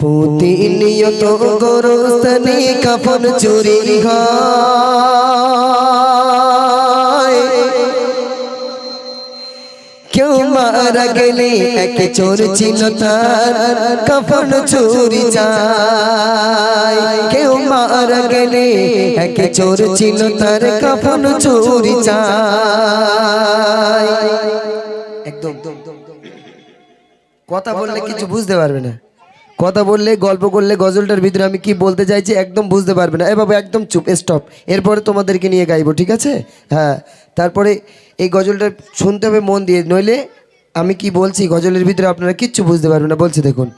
প্রতিনিয়ত গোরস্থানে কাফন চুরি কেউ মারা গেলে এক চোর ছিল তার কাফন চুরি যায় কেউ মারা গেলে এক চোর ছিল তার কাফন চুরি যায় একদম। কথা বললে কিছু বুঝতে পারবে না। কথা বললে, গল্প করলে, গজলটার ভিতরে আমি কি বলতে চাইছি একদম বুঝতে পারবে না। এ বাবা, একদম চুপ স্টপ এরপরে তোমাদেরকে নিয়ে গাইবো, ঠিক আছে? হ্যাঁ। তারপরে এই গজলটা শুনতে হবে, মন দিয়ে। নইলে আমি কি বলছি, গজলের ভিতরে আপনারা কিচ্ছু বুঝতে পারবে না। বলছি দেখুন।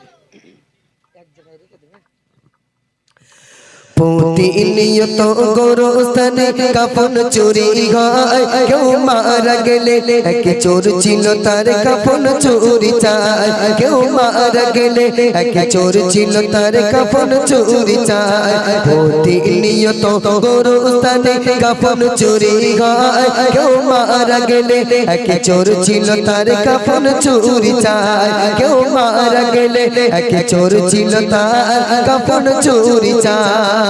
প্রতিনিয়ত গোরস্থানে কাফন চুরি হয়। কেউ মারা গেলে এক চোর ছিল তার কাফন চুরি চায়। কেউ মারা গেলে এক চোর ছিল তার কাফন চুরি চায়। প্রতিনিয়ত গোরস্থানে কাফন চুরি হয়। কেউ মারা গেলে এক চোর ছিল তার কাফন চুরি চায়। কেউ মারা গেলে এক চোর ছিল তার কাফন চুরি চায়।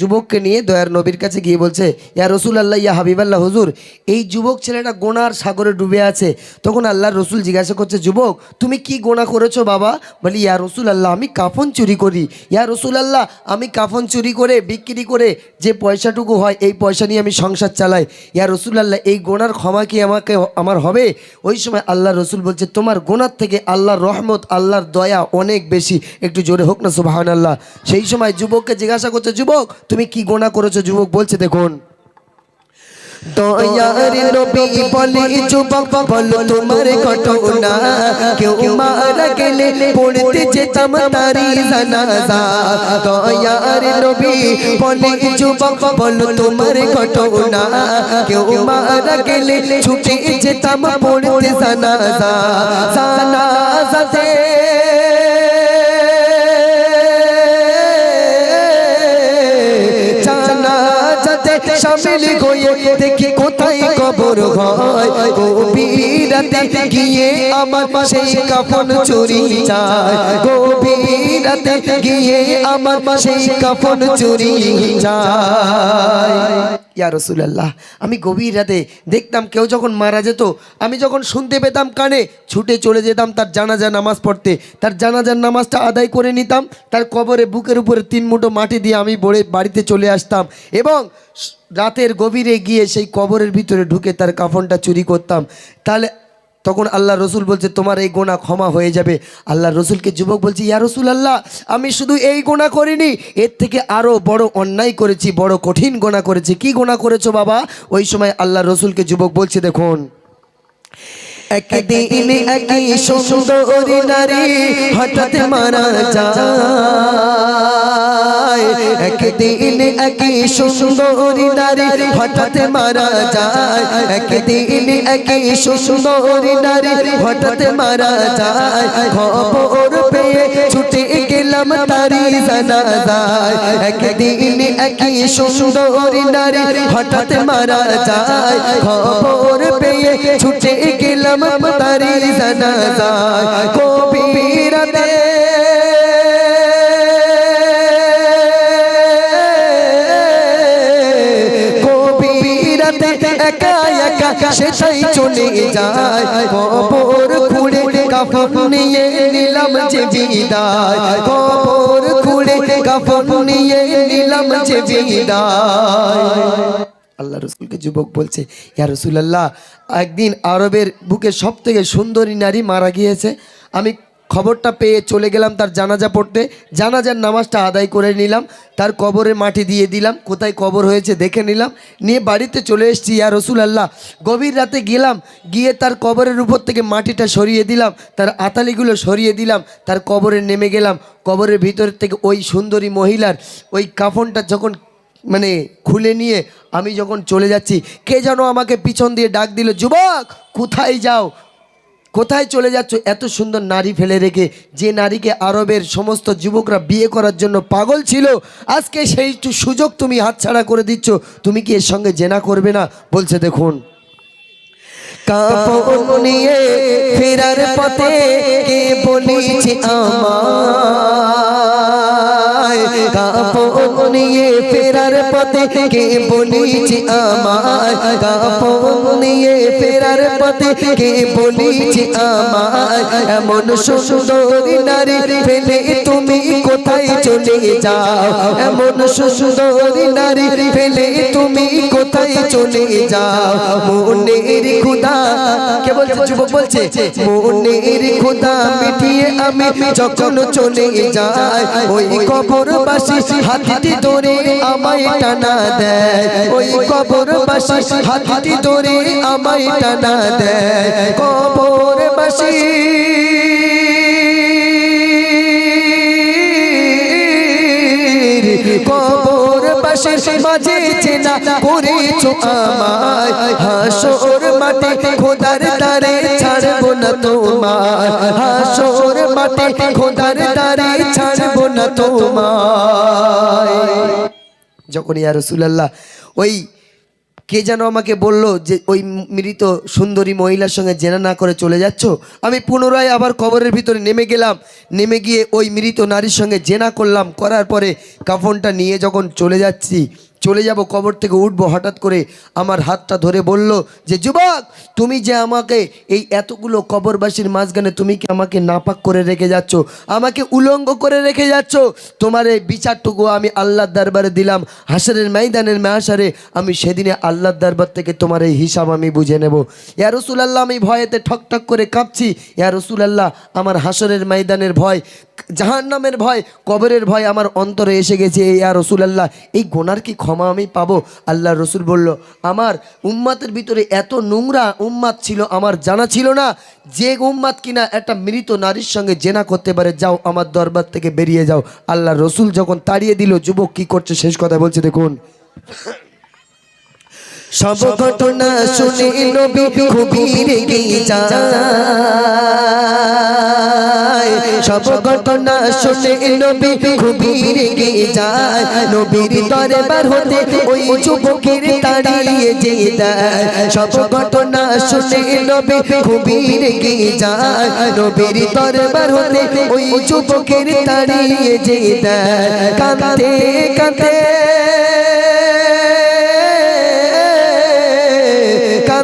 যুবককে নিয়ে দয়ার নবীর কাছে গিয়ে বলছে, ইয়া রসুল আল্লাহ ইয়া হাবিবাল্লাহ, হুজুর, এই যুবক ছেলেটা গোনার সাগরে ডুবে আছে। তখন আল্লাহর রসুল জিজ্ঞাসা করছে, যুবক, তুমি কি গোনা করেছ বাবা? বলি, ইয়া রসুল আল্লাহ আমি কাফন চুরি করি। ইয়া রসুল আল্লাহ আমি কাফন চুরি করে, বিক্রি করে যে পয়সাটুকু হয়, এই পয়সা নিয়ে আমি সংসার চালাই। ইয়া রসুল আল্লাহ এই গোনার ক্ষমা কি আমাকে, আমার হবে? ওই সময় আল্লাহ রসুল বলছে, তোমার গোনার থেকে আল্লাহর রহমত, আল্লাহর দয়া অনেক বেশি। একটু জোরে হোক না সুবাহান আল্লাহ সেই সময় যুবককে জিজ্ঞাসা করছে, যুবক তুমি কি গোনা করেছ, যুবক? বলছে, দেখুন। দয়ার নবী বলে, যুবক, বলো তোমার ঘটনা। কেউ মারা গেলে পড়তে যেতাম তারি জানাজা। দয়ার নবী বলে, যুবক, বলো তোমার ঘটনা। কেউ মারা গেলে ছুটে যেতাম পড়তে জানাজা। হয়ে দেখি কোথায় কবর হয়। গিয়ে আমার সেই কাফন চুরি গভীরাতে গিয়ে আমার সেই কাফন চুরি রসুলাল্লাহ, আমি গভীর রাতে দেখতাম কেউ যখন মারা যেত, আমি যখন শুনতে পেতাম কানে, ছুটে চলে যেতাম তার জানাজা নামাজ পড়তে। তার জানাজার নামাজটা আদায় করে নিতাম। তার কবরে বুকের উপরে তিন মুঠো মাটি দিয়ে আমি বড়ে বাড়িতে চলে আসতাম। এবং রাতের গভীরে গিয়ে সেই কবরের ভিতরে ঢুকে তার কাফনটা চুরি করতাম। তাহলে তখন আল্লাহ রসুল বলছে, তোমার এই গোনা ক্ষমা হয়ে যাবে। আল্লাহ রসুলকে যুবক বলছে, ইয়া রসুল আল্লাহ আমি শুধু এই গোনা করিনি, এর থেকে আরও বড় অন্যায় করেছি, বড় কঠিন গোনা করেছি। কি গোনা করেছ বাবা? ওই সময় আল্লাহ রসুলকে যুবক বলছে, দেখুন একদিন একই সুন্দরী নারী হঠাৎ মারা যায়। একদিন একই সুন্দরী নারী হঠাৎ মারা যায়। একদিন একই সুন্দরী নারী হঠাৎ মারা যায়। খবর পেয়ে ছুটে গেলাম তারি জানাজায়। একদিন একই সুন্দরী নারী হঠাৎ মারা যায়। পেয়ে ছুটে গেলাম তারি জানাজায় কবিরাতে একা একা সেটাই চলে যায়। কবর খুঁড়ে কাফন নিয়ে নিলাম যে বিদায়। কবর খুঁড়ে কাফন নিয়ে নিলাম যে বিদায়। আল্লাহ রসুলকে যুবক বলছে, ইয়া রসুলাল্লাহ, একদিন আরবের বুকে সব থেকে সুন্দরী নারী মারা গিয়েছে। আমি খবরটা পেয়ে চলে গেলাম তার জানাজা পড়তে। জানাজার নামাজটা আদায় করে নিলাম, তার কবরে মাটি দিয়ে দিলাম, কোথায় কবর হয়েছে দেখে নিলাম। নিয়ে বাড়িতে চলে এসেছি, ইয়া রসুল আল্লাহ গভীর রাতে গেলাম, গিয়ে তার কবরের উপর থেকে মাটিটা সরিয়ে দিলাম, তার আতালিগুলো সরিয়ে দিলাম, তার কবরে নেমে গেলাম। কবরের ভিতর থেকে ওই সুন্দরী মহিলার ওই কাফনটা যখন মানে খুলে নিয়ে আমি যখন চলে যাচ্ছি, কে যেন আমাকে পিছন দিয়ে ডাক দিল, যুবক, কোথায় যাও? কোথায় চলে যাচ্ছ? এত সুন্দর নারী ফেলে রেখে, যে নারীকে আরবের সমস্ত যুবকরা বিয়ে করার জন্য পাগল ছিল, আজকে সেই সুযোগ তুমি হাতছাড়া করে দিচ্ছ। তুমি কি এর সঙ্গে জেনা করবে না? বলছে, দেখুন। কাপড় নিয়ে ফেরার পথে কে আমায়। কাপড় নিয়ে ফেরার পথে কে বলেছে আমায়। কাপড় নিয়ে ফেরার পথে কে বলেছে আমায়। এমন শ্বশুর নারী ফেলে তুমি চলে যাও। এমন সুন্দরী নারী ফেলে তুমি কোথায় চলে যাও? মনের খুদা কে বলছে? যুবক বলছে মনের খুদা মিটিয়ে আমি যখন চলে যাই ওই কবর বাসি হাতটি ধরে আমায় টানা দেয়। ওই কবর বাসি হাতটি ধরে আমায় টানা দেয়। কবর বাসি কবর বাসের মাঝে চেনা করেছ আমায়। হাসর মাঠে খোদার তারে ছাড়বো না তোমার হাসর মাঠে খোদার তারে ছাড়বো না তোমায়। যখন ইয়া রসুলাল্লাহ ওই কে যেন আমাকে বলল যে, ওই মৃত সুন্দরী মহিলার সঙ্গে জেনা না করে চলে যাচ্ছ? আমি পুনরায় আবার কবরের ভিতরে নেমে গেলাম। নেমে গিয়ে ওই মৃত নারীর সঙ্গে জেনা করলাম। করার পরে কাফনটা নিয়ে যখন চলে যাচ্ছি চলে যাব কবর থেকে উঠবো। হঠাৎ করে আমার হাতটা ধরে বলল যে, যুবক, তুমি যে আমাকে এই এতগুলো কবরবাসীর মাঝখানে তুমি কি আমাকে নাপাক করে রেখে যাচ্ছ? আমাকে উলঙ্গ করে রেখে যাচ্ছ? তোমার এই বিচারটুকু আমি আল্লাহর দরবারে দিলাম। হাসারের ময়দানের মেহাসারে আমি সেদিনে আল্লাহর দরবার থেকে তোমার এই হিসাব আমি বুঝে নেব। ইয়া রসুলাল্লাহ, আমি ভয়েতে ঠক ঠক করে কাঁপছি। ইয়া রসুলাল্লাহ, আমার হাসরের ময়দানের ভয়, জাহান্নামের ভয়, কবরের ভয় আমার অন্তরে এসে গেছে। ইয়া রসুলাল্লাহ, এই গোনার কি ক্ষমা আমি পাবো। আল্লাহ রসুল বলল, আমার উম্মাতের ভিতরে এত নোংরা উম্মাত ছিল, আমার জানা ছিল না যে উম্মাত কিনা একটা মৃত নারীর সঙ্গে জেনা করতে পারে। যাও আমার দরবার থেকে বেরিয়ে যাও। আল্লাহ রসুল যখন তাড়িয়ে দিল, যুবক কি করছে? শেষ কথা বলছে, দেখুন। সব ঘটনা শুনে নবী খুবই রেগে যায়। সব ঘটনা শুনে নবী খুবই রেগে যায়। নবীর দরবার হতে ওই যুবকের তাড়িয়ে যে দেয়। সব ঘটনা শুনে নবী খুবই রেগে যায়। নবীর দরবার হতে ওই যুবকের তাড়িয়ে যে দেয়। কাঁদতে কাঁদতে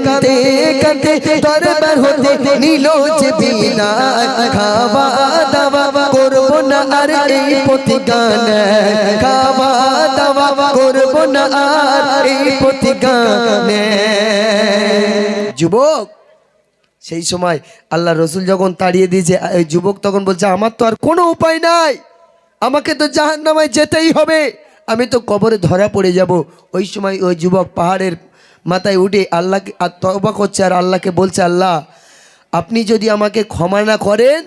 কাঁদতে কাঁদতে দরবার হতে নিল যে বিনা খাওয়া দাওয়া করব না আর এই প্রতিগান খাওয়া দাওয়া করব না আর এই প্রতিগান যুবক সেই সময় আল্লাহ রসুল যখন তাড়িয়ে দিয়েছে যুবক তখন বলছে, আমার তো আর কোনো উপায় নাই। আমাকে তো জাহান নামায় যেতেই হবে। আমি তো কবরে ধরা পড়ে যাব। ওই সময় ওই যুবক পাহাড়ের মাথায় উঠে আল্লাহকে, আর তবা করছে, আর আল্লাহকে বলছে, আল্লাহ, আপনি যদি আমাকে ক্ষমা না করেন,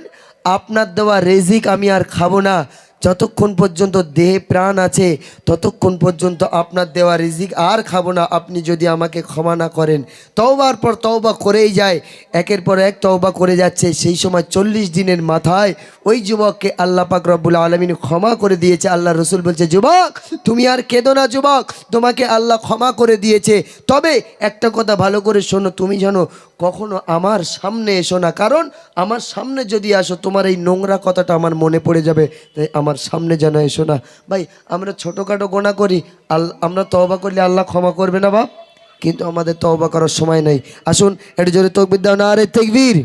আপনার দেওয়া রেজিক আমি আর খাব না। যতক্ষণ পর্যন্ত দেহে প্রাণ আছে, ততক্ষণ পর্যন্ত আপনার দেওয়া রিজিক আর খাব না। আপনি যদি আমাকে ক্ষমা না করেন, তওবার পর তওবা করেই যায়। একের পর এক তওবা করে যাচ্ছে। সেই সময় চল্লিশ দিনের মাথায় ওই যুবককে আল্লাহ পাক রব্বুল আলমিন ক্ষমা করে দিয়েছে। আল্লাহ রসুল বলছে, যুবক, তুমি আর কেঁদো না যুবক। তোমাকে আল্লাহ ক্ষমা করে দিয়েছে। তবে একটা কথা ভালো করে শোনো। তুমি জানো কখনো আমার সামনে এসো না। কারণ আমার সামনে যদি আসো, তোমার এই নোংরা কথাটা আমার মনে পড়ে যাবে, তাই আমার সামনে যেন এসো না। ভাই, আমরা ছোটোখাটো গোনা করি, আল, আমরা তবা করলে আল্লাহ ক্ষমা করবে না বাপ? কিন্তু আমাদের তবা করার সময় নেই। আসুন এটা জোরে তকবির দাও না আরে তেকবীর।